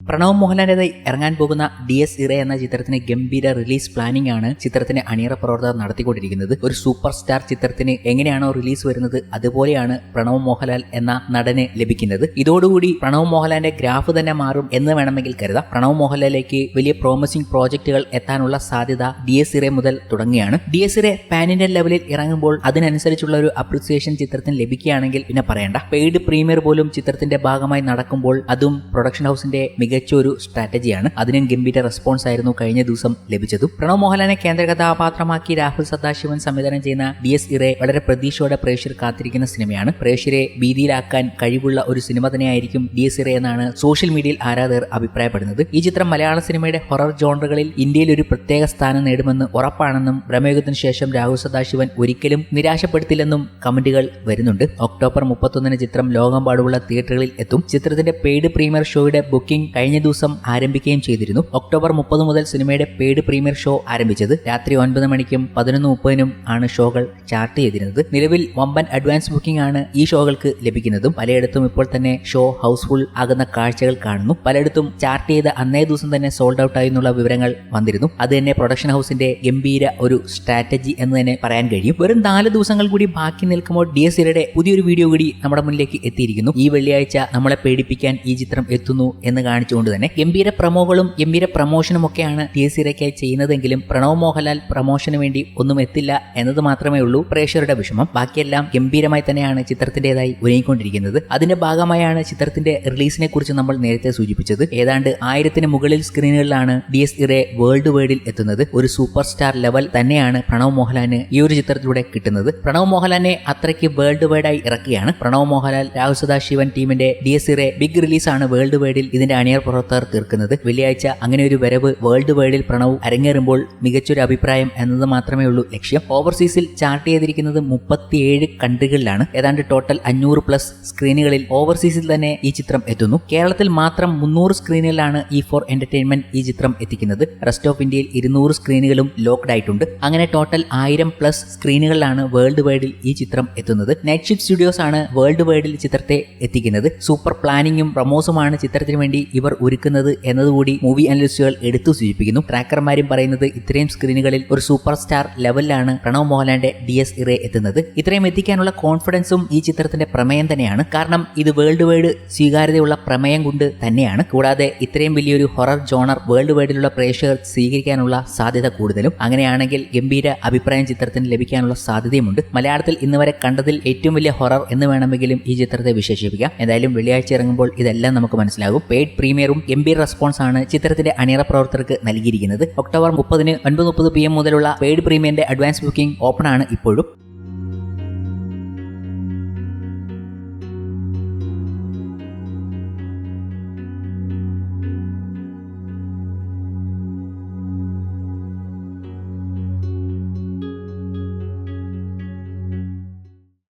പ്രണവ് മോഹൻലാലിനായി ഇറങ്ങാൻ പോകുന്ന D S ഇറ എന്ന ചിത്രത്തിന് ഗംഭീര റിലീസ് പ്ലാനിംഗ് ആണ് ചിത്രത്തിന് അണിയറ പ്രവർത്തകർ നടത്തിക്കൊണ്ടിരിക്കുന്നത്. ഒരു സൂപ്പർ സ്റ്റാർ ചിത്രത്തിന് എങ്ങനെയാണോ റിലീസ് വരുന്നത് അതുപോലെയാണ് പ്രണവ് മോഹൻലാൽ എന്ന നടന് ലഭിക്കുന്നത്. ഇതോടുകൂടി പ്രണവ് മോഹൻലാലിന്റെ ഗ്രാഫ് തന്നെ മാറും എന്ന് വേണമെങ്കിൽ കരുതാം. പ്രണവ് മോഹൻലാലിലേക്ക് വലിയ പ്രോമിസിംഗ് പ്രോജക്റ്റുകൾ എത്താനുള്ള സാധ്യത ഡി എസ് ഇറ മുതൽ തുടങ്ങിയാണ് ഡി എസ് ഇറ പാൻ ഇന്ത്യൻ ലെവലിൽ ഇറങ്ങുമ്പോൾ അതിനനുസരിച്ചുള്ള ഒരു അപ്രിസിയേഷൻ ചിത്രത്തിന് ലഭിക്കുകയാണെങ്കിൽ പിന്നെ പറയണ്ട. പെയ്ഡ് പ്രീമിയർ പോലും ചിത്രത്തിന്റെ ഭാഗമായി നടക്കുമ്പോൾ അതും പ്രൊഡക്ഷൻ ഹൗസിന്റെ മികച്ച ഒരു സ്ട്രാറ്റജിയാണ്. അതിനും ഗംഭീര റെസ്പോൺസ് ആയിരുന്നു കഴിഞ്ഞ ദിവസം ലഭിച്ചതും. പ്രണവ് മോഹൻലാലിനെ കേന്ദ്ര കഥാപാത്രമാക്കി രാഹുൽ സദാശിവൻ സംവിധാനം ചെയ്യുന്ന ഡി എസ് ഇറെ വളരെ പ്രതീക്ഷയോടെ പ്രേക്ഷകർ കാത്തിരിക്കുന്ന സിനിമയാണ്. പ്രേക്ഷകരെ ഭീതിയിലാക്കാൻ കഴിവുള്ള ഒരു സിനിമ തന്നെയായിരിക്കും ഡി എസ് ഇറെ എന്നാണ് സോഷ്യൽ മീഡിയയിൽ ആരാധകർ അഭിപ്രായപ്പെടുന്നത്. ഈ ചിത്രം മലയാള സിനിമയുടെ ഹൊറർ ജോണറുകളിൽ ഇന്ത്യയിൽ ഒരു പ്രത്യേക സ്ഥാനം നേടുമെന്ന് ഉറപ്പാണെന്നും പ്രമേഹത്തിന് ശേഷം രാഹുൽ സദാശിവൻ ഒരിക്കലും നിരാശപ്പെടുത്തില്ലെന്നും കമന്റുകൾ വരുന്നുണ്ട്. ഒക്ടോബർ മുപ്പത്തൊന്നിന് ചിത്രം ലോകമെമ്പാടുമുള്ള തിയേറ്ററുകളിൽ എത്തും. ചിത്രത്തിന്റെ പെയ്ഡ് പ്രീമിയർ ഷോയുടെ ബുക്കിംഗ് കഴിഞ്ഞ ദിവസം ആരംഭിക്കുകയും ചെയ്തിരുന്നു. ഒക്ടോബർ മുപ്പത് മുതൽ സിനിമയുടെ പെയ്ഡ് പ്രീമിയർ ഷോ ആരംഭിച്ചത് രാത്രി ഒൻപത് മണിക്കും പതിനൊന്ന് മുപ്പതിനും ആണ് ഷോകൾ ചാർട്ട് ചെയ്തിരുന്നത്. നിലവിൽ വമ്പൻ അഡ്വാൻസ് ബുക്കിംഗ് ആണ് ഈ ഷോകൾക്ക് ലഭിക്കുന്നതും പലയിടത്തും ഇപ്പോൾ തന്നെ ഷോ ഹൗസ്ഫുൾ ആകുന്ന കാഴ്ചകൾ കാണുന്നു. പലയിടത്തും ചാർട്ട് ചെയ്ത അന്നേ ദിവസം തന്നെ സോൾഡ് ഔട്ട് ആയി എന്നുള്ള വിവരങ്ങൾ വന്നിരുന്നു. അത് തന്നെ പ്രൊഡക്ഷൻ ഹൗസിന്റെ ഗംഭീര ഒരു സ്ട്രാറ്റജി എന്ന് തന്നെ പറയാൻ കഴിയും. വെറും നാല് ദിവസങ്ങൾ കൂടി ബാക്കി നിൽക്കുമ്പോൾ ഡി എസ് സിയുടെ പുതിയൊരു വീഡിയോ കൂടി നമ്മുടെ മുന്നിലേക്ക് എത്തിയിരിക്കുന്നു. ഈ വെള്ളിയാഴ്ച നമ്മളെ പേടിപ്പിക്കാൻ ഈ ചിത്രം എത്തുന്നു എന്ന് കാണിച്ചുകൊണ്ട് തന്നെ ഗംഭീര പ്രമോകളും ഗംഭീര പ്രമോഷനും ഒക്കെയാണ് ഇരയ്ക്കായി ചെയ്യുന്നതെങ്കിലും പ്രണവ് മോഹൻലാൽ പ്രമോഷന് വേണ്ടി ഒന്നും എത്തില്ല എന്നത് മാത്രമേ ഉള്ളൂ പ്രേക്ഷകരുടെ വിഷമം. ബാക്കിയെല്ലാം ഗംഭീരമായി തന്നെയാണ് ചിത്രത്തിന്റേതായി ഒരുങ്ങിക്കൊണ്ടിരിക്കുന്നത്. അതിന്റെ ഭാഗമായാണ് ചിത്രത്തിന്റെ റിലീസിനെ കുറിച്ച് നമ്മൾ നേരത്തെ സൂചിപ്പിച്ചത്. ഏതാണ്ട് ആയിരത്തിന് മുകളിൽ സ്ക്രീനുകളിലാണ് ഡി എസ് ഇറെ വേൾഡ് വൈഡിൽ എത്തുന്നത്. ഒരു സൂപ്പർ സ്റ്റാർ ലെവൽ തന്നെയാണ് പ്രണവ് മോഹൻലാലിന് ഈ ഒരു ചിത്രത്തിലൂടെ കിട്ടുന്നത്. പ്രണവ് മോഹൻലാലിനെ അത്രയ്ക്ക് വേൾഡ് വൈഡായി ഇറക്കുകയാണ്. പ്രണവ് മോഹൻലാൽ രാഹുൽ സദാശിവൻ ടീമിന്റെ ഡി എസ് ഇറെ ബിഗ് റിലീസാണ് വേൾഡ് വൈഡിൽ ഇതിന്റെ അണിയർ പ്രവർത്തകർ തീർക്കുന്നത്. വെള്ളിയാഴ്ച അങ്ങനെ ഒരു വരവ് വേൾഡ് വൈഡിൽ പ്രണവ് അരങ്ങേറുമ്പോൾ മികച്ചൊരു അഭിപ്രായം എന്നത് മാത്രമേ ഉള്ളൂ ലക്ഷ്യം. ഓവർസീസിൽ ചാർട്ട് ചെയ്തിരിക്കുന്നത് മുപ്പത്തിയേഴ് കൺട്രികളിലാണ് ഏതാണ്ട് ടോട്ടൽ അഞ്ഞൂറ് പ്ലസ് സ്ക്രീനുകളിൽ ഓവർസീസിൽ തന്നെ ഈ ചിത്രം എത്തുന്നു. കേരളത്തിൽ മാത്രം മുന്നൂറ് സ്ക്രീനുകളിലാണ് ഈ ഫോർ എന്റർടൈൻമെന്റ് ഈ ചിത്രം എത്തിക്കുന്നത്. റെസ്റ്റ് ഓഫ് ഇന്ത്യയിൽ ഇരുന്നൂറ് സ്ക്രീനുകളും ലോക്ക്ഡ് ആയിട്ടുണ്ട്. അങ്ങനെ ടോട്ടൽ ആയിരം പ്ലസ് സ്ക്രീനുകളിലാണ് വേൾഡ് വൈഡിൽ ഈ ചിത്രം എത്തുന്നത്. നൈറ്റ് ഷിഫ്റ്റ് സ്റ്റുഡിയോസ് ആണ് വേൾഡ് വൈഡിൽ ചിത്രത്തെ എത്തിക്കുന്നത്. സൂപ്പർ പ്ലാനിങ്ങും പ്രമോസുമാണ് ചിത്രത്തിന് വേണ്ടി ഇവർ ഒരുക്കുന്നത് എന്നതുകൂടി മൂവി അനലിസ്റ്റുകൾ എടുത്തു സൂചിപ്പിക്കുന്നു. ട്രാക്കർമാരും പറയുന്നത് ഇത്രയും സ്ക്രീനുകളിൽ ഒരു സൂപ്പർ സ്റ്റാർ ലെവലിലാണ് പ്രണവ് മോഹൻലാലിന്റെ ഡി എസ് ഇറെ എത്തുന്നത്. ഇത്രയും എത്തിക്കാനുള്ള കോൺഫിഡൻസും ഈ ചിത്രത്തിന്റെ പ്രമേയം തന്നെയാണ്. കാരണം ഇത് വേൾഡ് വൈഡ് സ്വീകാര്യതയുള്ള പ്രമേയം കൊണ്ട് തന്നെയാണ്. കൂടാതെ ഇത്രയും വലിയൊരു ഹൊറർ ജോണർ വേൾഡ് വൈഡിലുള്ള പ്രേക്ഷകർ സ്വീകരിക്കാനുള്ള സാധ്യത കൂടുതലും. അങ്ങനെയാണെങ്കിൽ ഗംഭീര അഭിപ്രായം ചിത്രത്തിന് ലഭിക്കാനുള്ള സാധ്യതയുമുണ്ട്. മലയാളത്തിൽ ഇന്ന് വരെ കണ്ടതിൽ ഏറ്റവും വലിയ ഹൊറർ എന്ന് വേണമെങ്കിലും ഈ ചിത്രത്തെ വിശേഷിപ്പിക്കാം. എന്തായാലും വെള്ളിയാഴ്ച ഇറങ്ങുമ്പോൾ ഇതെല്ലാം നമുക്ക് മനസ്സിലാകും. പെയ്ഡ് പ്രീമിയറും എം റെസ്പോൺസ് ആണ് ചിത്രത്തിന്റെ അണിയറ പ്രവർത്തകർക്ക് നൽകിയിരിക്കുന്നത്. ഒക്ടോബർ മുപ്പതിന് ഒൻപത് മുപ്പത് പി എം മുതലുള്ള പെയ്ഡ് പ്രീമിയറിന്റെ അഡ്വാൻസ് ബുക്കിംഗ് ഓപ്പൺ ആണ് ഇപ്പോഴും.